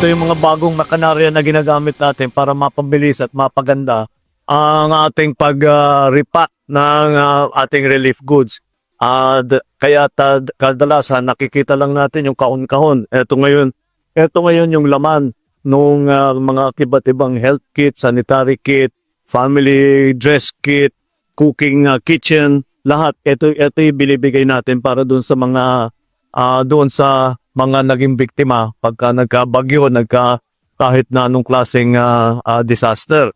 ito yung mga bagong makanarya na ginagamit natin para mapabilis at mapaganda ang ating pag-repack ng ah, ating relief goods. Ah, d- kaya tad, kadalasan nakikita lang natin yung kahon-kahon. Ito ngayon, ito ngayon yung laman ng mga iba't ibang health kit, sanitary kit, family dress kit, cooking ah, kitchen, lahat. Ito ito yung binibigay natin para doon sa mga ah, doon sa mga naging biktima pagka nagkabagyo, nagka kahit na anong klaseng ah, ah, disaster.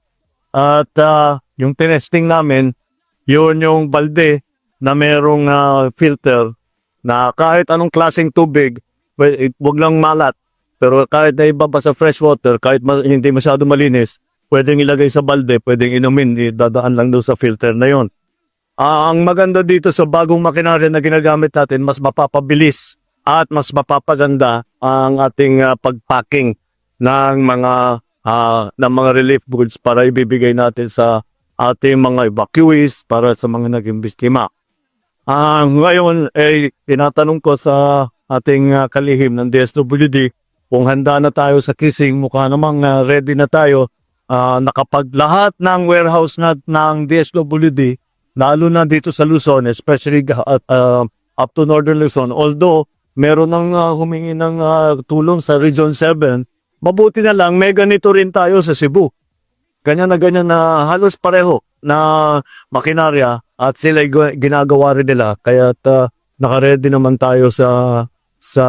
At ah, yung tinesting namin, yun yung balde na merong ah, filter na kahit anong klaseng tubig, wag lang malat. Pero kahit na ibaba sa fresh water, kahit ma- hindi masyado malinis, pwedeng ilagay sa balde, pwedeng inumin, dadaan lang doon sa filter na yon. Ah, ang maganda dito sa bagong makinarya na ginagamit natin, mas mapapabilis at mas mapapaganda ang ating ah, pagpacking ng mga ah, ng mga relief goods para ibibigay natin sa ating mga evacuees para sa mga naging biktima. Ah, ngayon ay tinatanong ko sa ating ah, kalihim ng DSWD kung handa na tayo sa kissing, mukha namang ah, ready na tayo Ah, nakapag lahat ng warehouse na ng DSWD lalo na dito sa Luzon, especially at, ah, up to Northern Luzon. Although, meron nang ah, humingi ng ah, tulong sa Region 7, mabuti na lang, may ganito rin tayo sa Cebu. Ganyan na ganyan na halos pareho na makinarya at sila ginagawa rin nila. Kaya uh, nakaredy naman tayo sa sa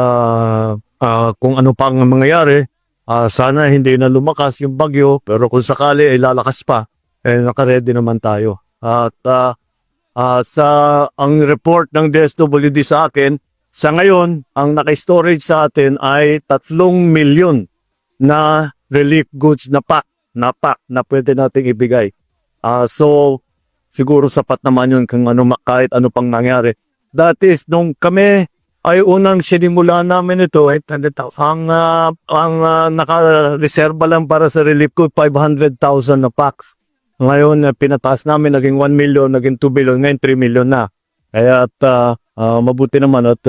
ah, kung ano pang mangyayari. Ah, sana hindi na lumakas yung bagyo, pero kung sakali ay lalakas pa, eh nakaredy naman tayo. At ah, ah, sa ang report ng DSWD sa akin, sa ngayon, ang naka-storage sa atin ay 3 milyon na relief goods na pack, na pack na pwede nating ibigay. Ah, so, siguro sapat naman yun kung ano, kahit ano pang nangyari. That is, nung kami ay unang sinimula namin ito, ay 100,000. Ang, ah, ang ah, naka-reserva lang para sa relief good, 500,000 na packs. Ngayon, uh, pinataas namin, naging 1 million, naging 2 billion, ngayon 3 million na. Kaya at ah, ah, mabuti naman at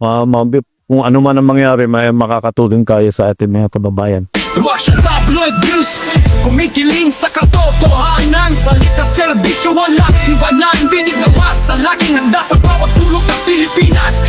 ah, mabi- kung ano man ang mangyari, may makakatulong kayo sa ating mga kababayan. Russian tabloid news Kumikiling sa katotohanan Balita serbisyo walang iwanan Dinig na masa Laging handa sa bawat sulok ng Pilipinas